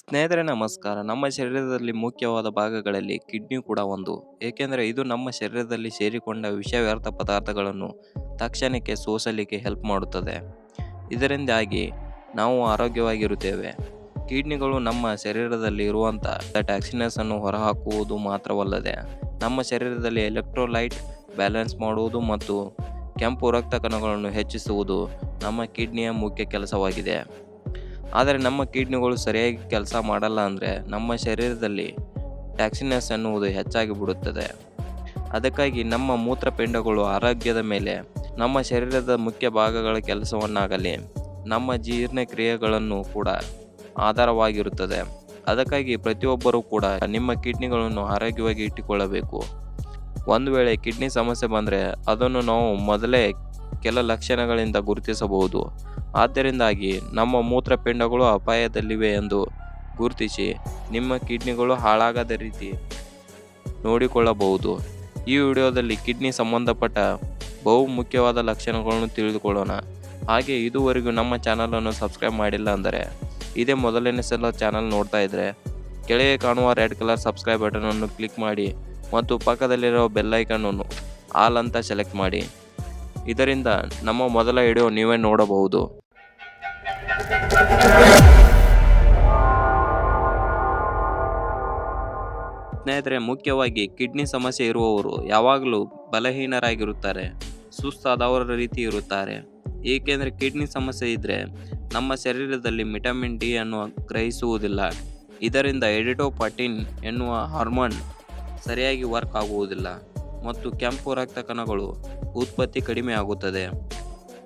ಸ್ನೇಹಿತರೆ ನಮಸ್ಕಾರ. ನಮ್ಮ ಶರೀರದಲ್ಲಿ ಮುಖ್ಯವಾದ ಭಾಗಗಳಲ್ಲಿ ಕಿಡ್ನಿ ಕೂಡ ಒಂದು. ಏಕೆಂದರೆ ಇದು ನಮ್ಮ ಶರೀರದಲ್ಲಿ ಸೇರಿಕೊಂಡ ವಿಷವ್ಯರ್ಥ ಪದಾರ್ಥಗಳನ್ನು ತಕ್ಷಣಕ್ಕೆ ಸೋಸಲಿಕ್ಕೆ ಹೆಲ್ಪ್ ಮಾಡುತ್ತದೆ. ಇದರಿಂದಾಗಿ ನಾವು ಆರೋಗ್ಯವಾಗಿರುತ್ತೇವೆ. ಕಿಡ್ನಿಗಳು ನಮ್ಮ ಶರೀರದಲ್ಲಿ ಇರುವಂಥ ಟ್ಯಾಕ್ಸಿನಸ್ ಅನ್ನು ಹೊರಹಾಕುವುದು ಮಾತ್ರವಲ್ಲದೆ ನಮ್ಮ ಶರೀರದಲ್ಲಿ ಎಲೆಕ್ಟ್ರೋಲೈಟ್ ಬ್ಯಾಲೆನ್ಸ್ ಮಾಡುವುದು ಮತ್ತು ಕೆಂಪು ರಕ್ತ ಕಣಗಳನ್ನು ಹೆಚ್ಚಿಸುವುದು ನಮ್ಮ ಕಿಡ್ನಿಯ ಮುಖ್ಯ ಕೆಲಸವಾಗಿದೆ. ಆದರೆ ನಮ್ಮ ಕಿಡ್ನಿಗಳು ಸರಿಯಾಗಿ ಕೆಲಸ ಮಾಡಲ್ಲ ಅಂದರೆ ನಮ್ಮ ಶರೀರದಲ್ಲಿ ಟ್ಯಾಕ್ಸಿನಸ್ ಎನ್ನುವುದು ಹೆಚ್ಚಾಗಿ ಬಿಡುತ್ತದೆ. ಅದಕ್ಕಾಗಿ ನಮ್ಮ ಮೂತ್ರಪಿಂಡಗಳು ಆರೋಗ್ಯದ ಮೇಲೆ, ನಮ್ಮ ಶರೀರದ ಮುಖ್ಯ ಭಾಗಗಳ ಕೆಲಸವನ್ನಾಗಲಿ, ನಮ್ಮ ಜೀರ್ಣಕ್ರಿಯೆಗಳನ್ನು ಕೂಡ ಆಧಾರವಾಗಿರುತ್ತದೆ. ಅದಕ್ಕಾಗಿ ಪ್ರತಿಯೊಬ್ಬರೂ ಕೂಡ ನಿಮ್ಮ ಕಿಡ್ನಿಗಳನ್ನು ಆರೋಗ್ಯವಾಗಿ ಇಟ್ಟುಕೊಳ್ಳಬೇಕು. ಒಂದು ವೇಳೆ ಕಿಡ್ನಿ ಸಮಸ್ಯೆ ಬಂದರೆ ಅದನ್ನು ನಾವು ಮೊದಲೇ ಕೆಲ ಲಕ್ಷಣಗಳಿಂದ ಗುರುತಿಸಬಹುದು. ಆದ್ದರಿಂದಾಗಿ ನಮ್ಮ ಮೂತ್ರಪಿಂಡಗಳು ಅಪಾಯದಲ್ಲಿವೆ ಎಂದು ಗುರುತಿಸಿ ನಿಮ್ಮ ಕಿಡ್ನಿಗಳು ಹಾಳಾಗದ ರೀತಿ ನೋಡಿಕೊಳ್ಳಬಹುದು. ಈ ವಿಡಿಯೋದಲ್ಲಿ ಕಿಡ್ನಿ ಸಂಬಂಧಪಟ್ಟ ಬಹು ಮುಖ್ಯವಾದ ಲಕ್ಷಣಗಳನ್ನು ತಿಳಿದುಕೊಳ್ಳೋಣ. ಹಾಗೆ ಇದುವರೆಗೂ ನಮ್ಮ ಚಾನಲನ್ನು ಸಬ್ಸ್ಕ್ರೈಬ್ ಮಾಡಿಲ್ಲ ಅಂದರೆ ಇದೇ ಮೊದಲನೇ ಸಲ ಚಾನಲ್ ನೋಡ್ತಾ ಇದ್ದರೆ ಕೆಳಗೆ ಕಾಣುವ ರೆಡ್ ಕಲರ್ ಸಬ್ಸ್ಕ್ರೈಬ್ ಬಟನನ್ನು ಕ್ಲಿಕ್ ಮಾಡಿ ಮತ್ತು ಪಕ್ಕದಲ್ಲಿರೋ ಬೆಲ್ಲೈಕನ್ನು ಆಲ್ ಅಂತ ಸೆಲೆಕ್ಟ್ ಮಾಡಿ. ಇದರಿಂದ ನಮ್ಮ ಮೊದಲ ವಿಡಿಯೋ ನೀವೇ ನೋಡಬಹುದು. ಸ್ನೇಹಿತರೆ, ಮುಖ್ಯವಾಗಿ ಕಿಡ್ನಿ ಸಮಸ್ಯೆ ಇರುವವರು ಯಾವಾಗಲೂ ಬಲಹೀನರಾಗಿರುತ್ತಾರೆ, ಸುಸ್ತಾದವರ ರೀತಿ ಇರುತ್ತಾರೆ. ಏಕೆಂದರೆ ಕಿಡ್ನಿ ಸಮಸ್ಯೆ ಇದ್ದರೆ ನಮ್ಮ ಶರೀರದಲ್ಲಿ ವಿಟಮಿನ್ ಡಿ ಅನ್ನು ಗ್ರಹಿಸುವುದಿಲ್ಲ. ಇದರಿಂದ ಎಡಿಟೋಪಾಟಿನ್ ಎನ್ನುವ ಹಾರ್ಮೋನ್ ಸರಿಯಾಗಿ ವರ್ಕ್ ಆಗುವುದಿಲ್ಲ. ಮತ್ತು ಕೆಂಪು ರಕ್ತ ಕಣಗಳು ಉತ್ಪತ್ತಿ ಕಡಿಮೆ ಆಗುತ್ತದೆ.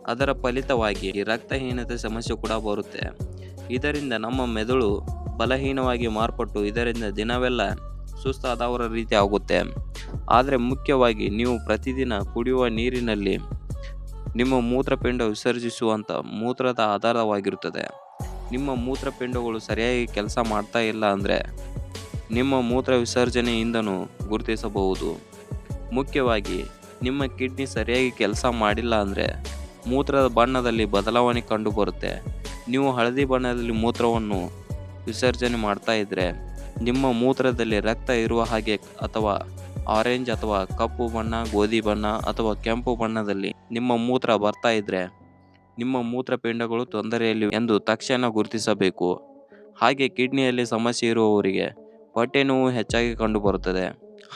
ಅದರ ಫಲಿತವಾಗಿ ರಕ್ತಹೀನತೆ ಸಮಸ್ಯೆ ಕೂಡ ಬರುತ್ತೆ. ಇದರಿಂದ ನಮ್ಮ ಮೆದುಳು ಬಲಹೀನವಾಗಿ ಮಾರ್ಪಟ್ಟು ಇದರಿಂದ ದಿನವೆಲ್ಲ ಸುಸ್ತಾದವರ ರೀತಿ ಆಗುತ್ತೆ. ಆದರೆ ಮುಖ್ಯವಾಗಿ ನೀವು ಪ್ರತಿದಿನ ಕುಡಿಯುವ ನೀರಿನಲ್ಲಿ ನಿಮ್ಮ ಮೂತ್ರಪಿಂಡ ವಿಸರ್ಜಿಸುವಂಥ ಮೂತ್ರದ ಆಧಾರವಾಗಿರುತ್ತದೆ. ನಿಮ್ಮ ಮೂತ್ರಪಿಂಡಗಳು ಸರಿಯಾಗಿ ಕೆಲಸ ಮಾಡ್ತಾ ಇಲ್ಲ ಅಂದರೆ ನಿಮ್ಮ ಮೂತ್ರ ವಿಸರ್ಜನೆಯಿಂದನೂ ಗುರುತಿಸಬಹುದು. ಮುಖ್ಯವಾಗಿ ನಿಮ್ಮ ಕಿಡ್ನಿ ಸರಿಯಾಗಿ ಕೆಲಸ ಮಾಡಿಲ್ಲ ಅಂದರೆ ಮೂತ್ರದ ಬಣ್ಣದಲ್ಲಿ ಬದಲಾವಣೆ ಕಂಡುಬರುತ್ತೆ. ನೀವು ಹಳದಿ ಬಣ್ಣದಲ್ಲಿ ಮೂತ್ರವನ್ನು ವಿಸರ್ಜನೆ ಮಾಡ್ತಾ ಇದ್ದರೆ ನಿಮ್ಮ ಮೂತ್ರದಲ್ಲಿ ರಕ್ತ ಇರುವ ಹಾಗೆ ಅಥವಾ ಆರೆಂಜ್ ಅಥವಾ ಕಪ್ಪು ಬಣ್ಣ, ಗೋಧಿ ಬಣ್ಣ ಅಥವಾ ಕೆಂಪು ಬಣ್ಣದಲ್ಲಿ ನಿಮ್ಮ ಮೂತ್ರ ಬರ್ತಾ ಇದ್ದರೆ ನಿಮ್ಮ ಮೂತ್ರಪಿಂಡಗಳು ತೊಂದರೆಯಲ್ಲಿ ಎಂದು ತಕ್ಷಣ ಗುರುತಿಸಬೇಕು. ಹಾಗೆ ಕಿಡ್ನಿಯಲ್ಲಿ ಸಮಸ್ಯೆ ಇರುವವರಿಗೆ ಹೊಟ್ಟೆ ನೋವು ಹೆಚ್ಚಾಗಿ ಕಂಡುಬರುತ್ತದೆ.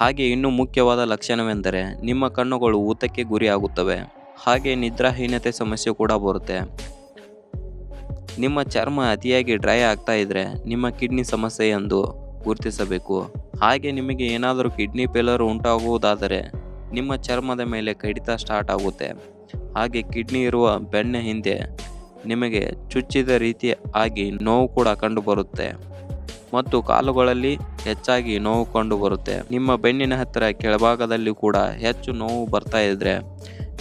ಹಾಗೆ ಇನ್ನೂ ಮುಖ್ಯವಾದ ಲಕ್ಷಣವೆಂದರೆ ನಿಮ್ಮ ಕಣ್ಣುಗಳು ಊತಕ್ಕೆ ಗುರಿಯಾಗುತ್ತವೆ. ಹಾಗೆ ನಿದ್ರಾಹೀನತೆ ಸಮಸ್ಯೆ ಕೂಡ ಬರುತ್ತೆ. ನಿಮ್ಮ ಚರ್ಮ ಅತಿಯಾಗಿ ಡ್ರೈ ಆಗ್ತಾ ಇದ್ರೆ ನಿಮ್ಮ ಕಿಡ್ನಿ ಸಮಸ್ಯೆ ಎಂದು ಗುರುತಿಸಬೇಕು. ಹಾಗೆ ನಿಮಗೆ ಏನಾದರೂ ಕಿಡ್ನಿ ಫೇಲರ್ ಉಂಟಾಗುವುದಾದರೆ ನಿಮ್ಮ ಚರ್ಮದ ಮೇಲೆ ಕಡಿತ ಸ್ಟಾರ್ಟ್ ಆಗುತ್ತೆ. ಹಾಗೆ ಕಿಡ್ನಿ ಇರುವ ಬೆಣ್ಣೆ ಹಿಂದೆ ನಿಮಗೆ ಚುಚ್ಚಿದ ರೀತಿ ಆಗಿ ನೋವು ಕೂಡ ಕಂಡುಬರುತ್ತೆ. ಮತ್ತು ಕಾಲುಗಳಲ್ಲಿ ಹೆಚ್ಚಾಗಿ ನೋವು ಕಂಡು ಬರುತ್ತೆ. ನಿಮ್ಮ ಬೆನ್ನಿನ ಹತ್ತಿರ ಕೆಳಭಾಗದಲ್ಲಿ ಕೂಡ ಹೆಚ್ಚು ನೋವು ಬರ್ತಾ ಇದ್ರೆ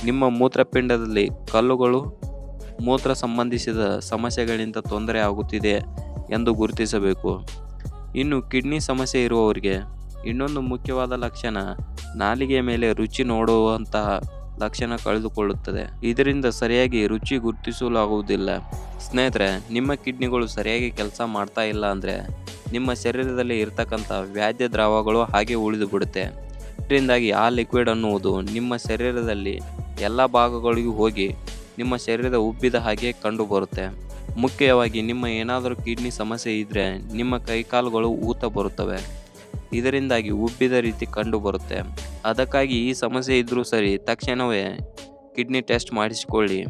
ನಿಮ್ಮ ಮೂತ್ರಪಿಂಡದಲ್ಲಿ ಕಲ್ಲುಗಳು ಮೂತ್ರ ಸಂಬಂಧಿಸಿದ ಸಮಸ್ಯೆಗಳಿಂದ ತೊಂದರೆ ಆಗುತ್ತಿದೆ ಎಂದು ಗುರುತಿಸಬೇಕು. ಇನ್ನು ಕಿಡ್ನಿ ಸಮಸ್ಯೆ ಇರುವವರಿಗೆ ಇನ್ನೊಂದು ಮುಖ್ಯವಾದ ಲಕ್ಷಣ ನಾಲಿಗೆಯ ಮೇಲೆ ರುಚಿ ನೋಡುವಂತಹ ಲಕ್ಷಣ ಕಳೆದುಕೊಳ್ಳುತ್ತದೆ. ಇದರಿಂದ ಸರಿಯಾಗಿ ರುಚಿ ಗುರುತಿಸಲಾಗುವುದಿಲ್ಲ. ಸ್ನೇಹಿತರೆ, ನಿಮ್ಮ ಕಿಡ್ನಿಗಳು ಸರಿಯಾಗಿ ಕೆಲಸ ಮಾಡ್ತಾ ಇಲ್ಲ ಅಂದರೆ ನಿಮ್ಮ ಶರೀರದಲ್ಲಿ ಇರ್ತಕ್ಕಂಥ ವ್ಯಾಧ್ಯ ದ್ರವಗಳು ಹಾಗೆ ಉಳಿದು ಬಿಡುತ್ತೆ ಇದರಿಂದಾಗಿ ಆ ಲಿಕ್ವಿಡ್ ಅನ್ನುವುದು ನಿಮ್ಮ ಶರೀರದಲ್ಲಿ ಎಲ್ಲ ಭಾಗಗಳಿಗೂ ಹೋಗಿ ನಿಮ್ಮ ಶರೀರದ ಉಬ್ಬಿದ ಹಾಗೆ ಕಂಡು ಬರುತ್ತೆ ಮುಖ್ಯವಾಗಿ ನಿಮ್ಮ ಏನಾದರೂ ಕಿಡ್ನಿ ಸಮಸ್ಯೆ ಇದ್ದರೆ ನಿಮ್ಮ ಕೈಕಾಲುಗಳು ಊತ ಬರುತ್ತವೆ. ಇದರಿಂದಾಗಿ ಉಬ್ಬಿದ ರೀತಿ ಕಂಡು ಬರುತ್ತೆ ಅದಕ್ಕಾಗಿ ಈ ಸಮಸ್ಯೆ ಇದ್ದರೂ ಸರಿ ತಕ್ಷಣವೇ ಕಿಡ್ನಿ ಟೆಸ್ಟ್ ಮಾಡಿಸಿಕೊಳ್ಳಿ.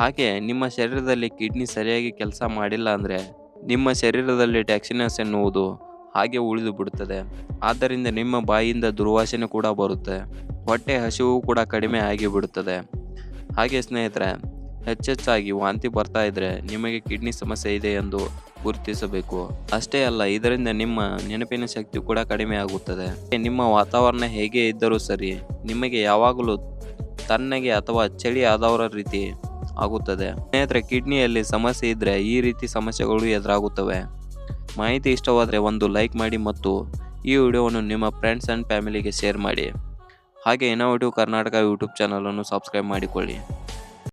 ಹಾಗೆ ನಿಮ್ಮ ಶರೀರದಲ್ಲಿ ಕಿಡ್ನಿ ಸರಿಯಾಗಿ ಕೆಲಸ ಮಾಡಿಲ್ಲ ಅಂದರೆ ನಿಮ್ಮ ಶರೀರದಲ್ಲಿ ಟ್ಯಾಕ್ಸಿನಸ್ ಎನ್ನುವುದು ಹಾಗೆ ಉಳಿದು ಬಿಡುತ್ತದೆ. ಆದ್ದರಿಂದ ನಿಮ್ಮ ಬಾಯಿಯಿಂದ ದುರ್ವಾಸನೆ ಕೂಡ ಬರುತ್ತೆ. ಹೊಟ್ಟೆ ಹಸಿವು ಕೂಡ ಕಡಿಮೆ ಆಗಿಬಿಡುತ್ತದೆ. ಹಾಗೆ ಸ್ನೇಹಿತರೆ ಹೆಚ್ಚೆಚ್ಚಾಗಿ ವಾಂತಿ ಬರ್ತಾ ಇದ್ರೆ ನಿಮಗೆ ಕಿಡ್ನಿ ಸಮಸ್ಯೆ ಇದೆ ಎಂದು ಗುರುತಿಸಬೇಕು. ಅಷ್ಟೇ ಅಲ್ಲ, ಇದರಿಂದ ನಿಮ್ಮ ನೆನಪಿನ ಶಕ್ತಿ ಕೂಡ ಕಡಿಮೆ ಆಗುತ್ತದೆ. ನಿಮ್ಮ ವಾತಾವರಣ ಹೇಗೆ ಇದ್ದರೂ ಸರಿ, ನಿಮಗೆ ಯಾವಾಗಲೂ ತಣ್ಣಗೆ ಅಥವಾ ಚಳಿ ಆದವರ ರೀತಿ ಆಗುತ್ತದೆ. ಸ್ನೇಹಿತರೆ, ಕಿಡ್ನಿಯಲ್ಲಿ ಸಮಸ್ಯೆ ಇದ್ದರೆ ಈ ರೀತಿ ಸಮಸ್ಯೆಗಳು ಎದುರಾಗುತ್ತವೆ. ಮಾಹಿತಿ ಇಷ್ಟವಾದರೆ ಒಂದು ಲೈಕ್ ಮಾಡಿ ಮತ್ತು ಈ ವಿಡಿಯೋವನ್ನು ನಿಮ್ಮ ಫ್ರೆಂಡ್ಸ್ ಆ್ಯಂಡ್ ಫ್ಯಾಮಿಲಿಗೆ ಶೇರ್ ಮಾಡಿ. ಹಾಗೆ ಇನೋವೇಟಿವ್ ಕರ್ನಾಟಕ ಯೂಟ್ಯೂಬ್ ಚಾನಲನ್ನು ಸಬ್ಸ್ಕ್ರೈಬ್ ಮಾಡಿಕೊಳ್ಳಿ.